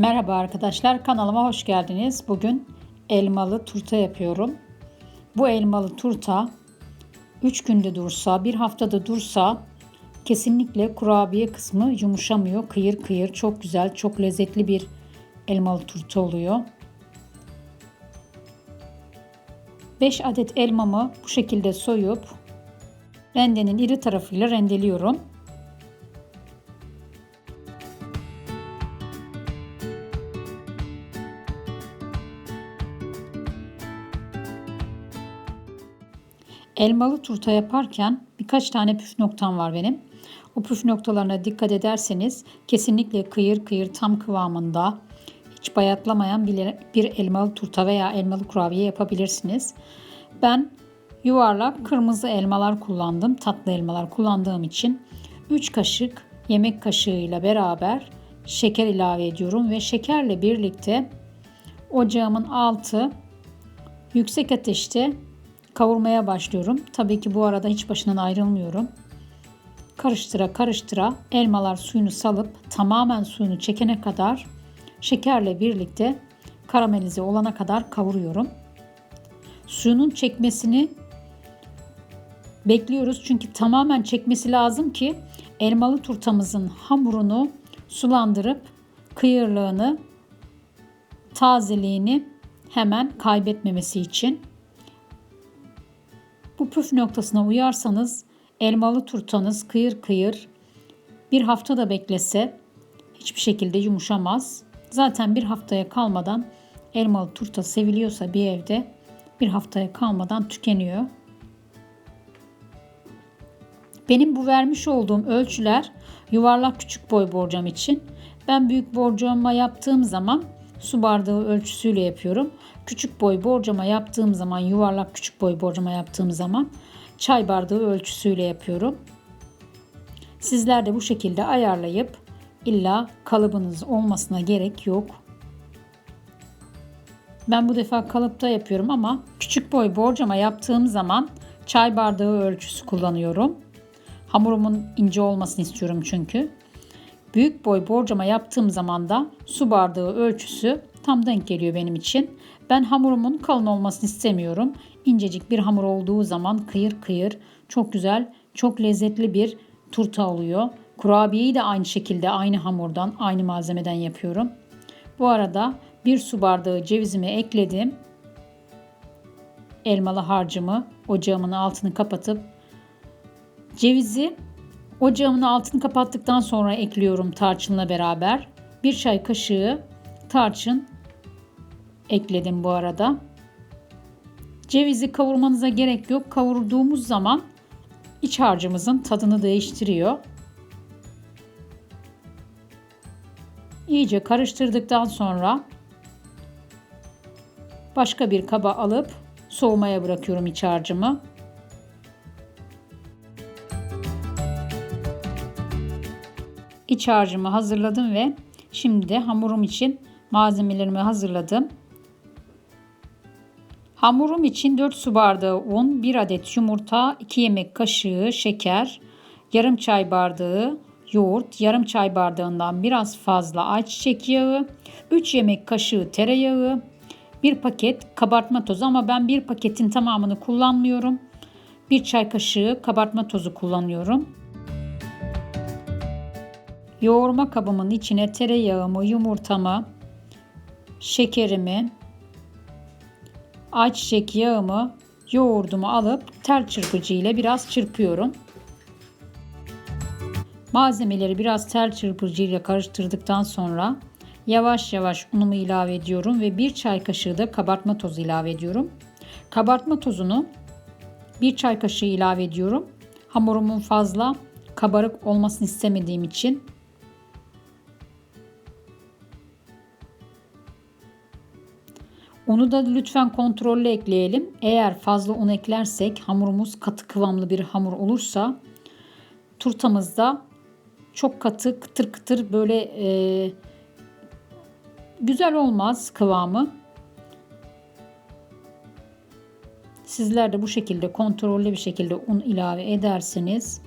Merhaba arkadaşlar kanalıma hoş geldiniz. Bugün elmalı turta yapıyorum. Bu elmalı turta 3 günde dursa, bir haftada dursa kesinlikle kurabiye kısmı yumuşamıyor. Kıyır kıyır çok güzel, çok lezzetli bir elmalı turta oluyor. 5 adet elmamı bu şekilde soyup rendenin iri tarafıyla rendeliyorum. Elmalı turta yaparken birkaç tane püf noktam var benim. O püf noktalarına dikkat ederseniz kesinlikle kıyır kıyır tam kıvamında hiç bayatlamayan bir, elmalı turta veya elmalı kurabiye yapabilirsiniz. Ben yuvarlak kırmızı elmalar kullandım. Tatlı elmalar kullandığım için 3 kaşık yemek kaşığıyla beraber şeker ilave ediyorum ve şekerle birlikte ocağımın altı yüksek ateşte kavurmaya başlıyorum. Tabii ki bu arada hiç başından ayrılmıyorum. Karıştıra karıştıra elmalar suyunu salıp tamamen suyunu çekene kadar şekerle birlikte karamelize olana kadar kavuruyorum. Suyunun çekmesini bekliyoruz çünkü tamamen çekmesi lazım ki elmalı turtamızın hamurunu sulandırıp kıyırlığını, tazeliğini hemen kaybetmemesi için. Bu püf noktasına uyarsanız elmalı turtanız kıyır kıyır bir hafta da beklese hiçbir şekilde yumuşamaz. Zaten bir haftaya kalmadan elmalı turta seviliyorsa bir evde bir haftaya kalmadan tükeniyor. Benim bu vermiş olduğum ölçüler yuvarlak küçük boy borcam için. Ben büyük borcama yaptığım zaman su bardağı ölçüsüyle yapıyorum. Küçük boy borcama yaptığım zaman, yuvarlak küçük boy borcama yaptığım zaman çay bardağı ölçüsüyle yapıyorum. Sizler de bu şekilde ayarlayıp illa kalıbınız olmasına gerek yok. Ben bu defa kalıpta yapıyorum ama küçük boy borcama yaptığım zaman çay bardağı ölçüsü kullanıyorum. Hamurumun ince olmasını istiyorum çünkü. Büyük boy borcama yaptığım zaman da su bardağı ölçüsü tam denk geliyor benim için. Ben hamurumun kalın olmasını istemiyorum. İncecik bir hamur olduğu zaman kıyır kıyır çok güzel, çok lezzetli bir turta oluyor. Kurabiyeyi de aynı şekilde aynı hamurdan, aynı malzemeden yapıyorum. Bu arada bir su bardağı cevizimi ekledim. Elmalı harcımı ocağımın altını kapatıp cevizi ocağımın altını kapattıktan sonra ekliyorum tarçınla beraber. Bir çay kaşığı tarçın ekledim bu arada. Cevizi kavurmanıza gerek yok. Kavurduğumuz zaman iç harcımızın tadını değiştiriyor. İyice karıştırdıktan sonra başka bir kaba alıp soğumaya bırakıyorum iç harcımı. İç harcımı hazırladım ve şimdi de hamurum için malzemelerimi hazırladım. Hamurum için 4 su bardağı un, 1 adet yumurta, 2 yemek kaşığı şeker, yarım çay bardağı yoğurt, yarım çay bardağından biraz fazla ayçiçek yağı, 3 yemek kaşığı tereyağı, 1 paket kabartma tozu ama ben bir paketin tamamını kullanmıyorum. 1 çay kaşığı kabartma tozu kullanıyorum. Yoğurma kabımın içine tereyağımı, yumurtamı, şekerimi, ayçiçek yağımı, yoğurdumu alıp tel çırpıcı ile biraz çırpıyorum. Malzemeleri biraz tel çırpıcı ile karıştırdıktan sonra yavaş yavaş unumu ilave ediyorum ve bir çay kaşığı da kabartma tozu ilave ediyorum. Kabartma tozunu bir çay kaşığı ilave ediyorum. Hamurumun fazla kabarık olmasını istemediğim için Unu da lütfen kontrollü ekleyelim. Eğer fazla un eklersek hamurumuz katı kıvamlı bir hamur olursa turtamızda çok katı kıtır kıtır böyle e, güzel olmaz kıvamı. Sizler de bu şekilde kontrollü bir şekilde un ilave ederseniz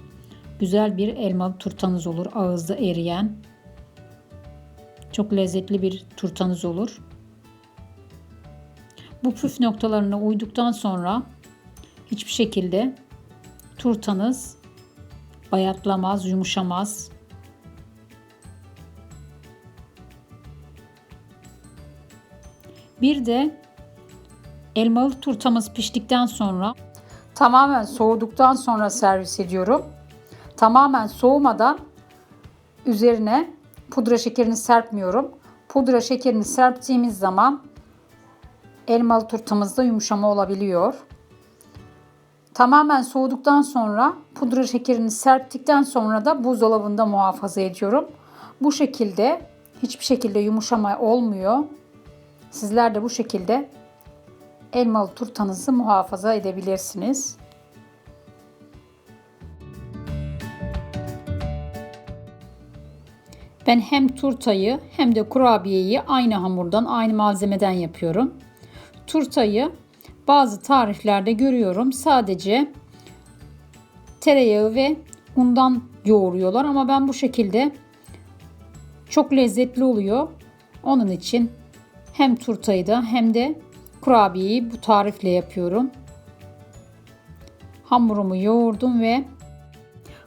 güzel bir elmalı turtanız olur ağızda eriyen. Çok lezzetli bir turtanız olur. Bu püf noktalarına uyduktan sonra hiçbir şekilde turtanız bayatlamaz, yumuşamaz. Bir de elmalı turtamız piştikten sonra tamamen soğuduktan sonra servis ediyorum. Tamamen soğumadan üzerine pudra şekerini serpmiyorum. Pudra şekerini serptiğimiz zaman elmalı turtamızda yumuşama olabiliyor. Tamamen soğuduktan sonra pudra şekerini serptikten sonra da buzdolabında muhafaza ediyorum. Bu şekilde hiçbir şekilde yumuşama olmuyor. Sizler de bu şekilde elmalı turtanızı muhafaza edebilirsiniz. Ben hem turtayı hem de kurabiyeyi aynı hamurdan, aynı malzemeden yapıyorum. Turtayı bazı tariflerde görüyorum. Sadece tereyağı ve undan yoğuruyorlar ama ben bu şekilde çok lezzetli oluyor. Onun için hem turtayı da hem de kurabiyeyi bu tarifle yapıyorum. Hamurumu yoğurdum ve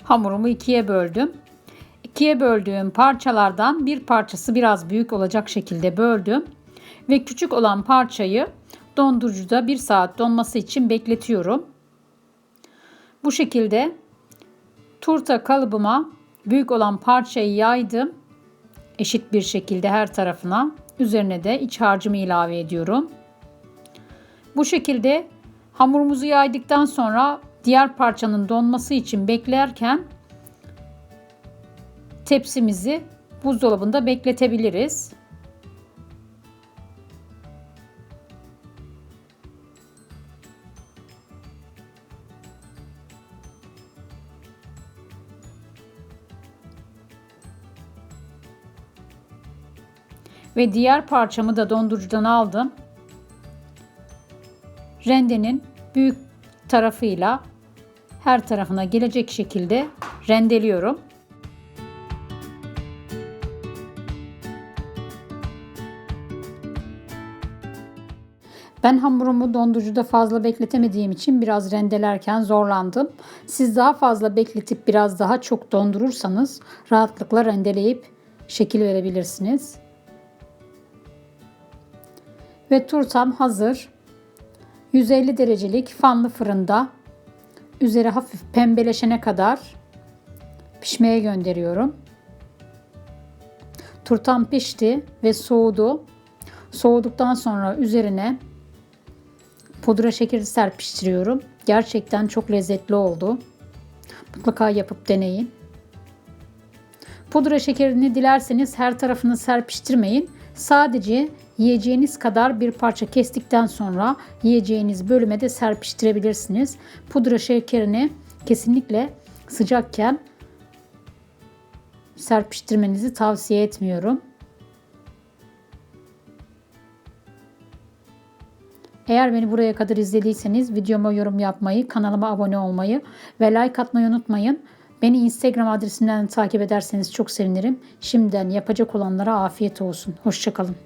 hamurumu ikiye böldüm. İkiye böldüğüm parçalardan bir parçası biraz büyük olacak şekilde böldüm. Ve küçük olan parçayı dondurucuda bir saat donması için bekletiyorum. Bu şekilde turta kalıbıma büyük olan parçayı yaydım. Eşit bir şekilde her tarafına. Üzerine de iç harcımı ilave ediyorum. Bu şekilde hamurumuzu yaydıktan sonra diğer parçanın donması için beklerken tepsimizi buzdolabında bekletebiliriz. Ve diğer parçamı da dondurucudan aldım. Rendenin büyük tarafıyla her tarafına gelecek şekilde rendeliyorum. Ben hamurumu dondurucuda fazla bekletemediğim için biraz rendelerken zorlandım. Siz daha fazla bekletip biraz daha çok dondurursanız rahatlıkla rendeleyip şekil verebilirsiniz. Ve turtam hazır. 150 derecelik fanlı fırında üzeri hafif pembeleşene kadar pişmeye gönderiyorum. Turtam pişti ve soğudu. Soğuduktan sonra üzerine pudra şekeri serpiştiriyorum. Gerçekten çok lezzetli oldu. Mutlaka yapıp deneyin. Pudra şekerini dilerseniz her tarafını serpiştirmeyin. Sadece yiyeceğiniz kadar bir parça kestikten sonra yiyeceğiniz bölüme de serpiştirebilirsiniz. Pudra şekerini kesinlikle sıcakken serpiştirmenizi tavsiye etmiyorum. Eğer beni buraya kadar izlediyseniz videoma yorum yapmayı, kanalıma abone olmayı ve like atmayı unutmayın. Beni Instagram adresimden takip ederseniz çok sevinirim. Şimdiden yapacak olanlara afiyet olsun. Hoşçakalın.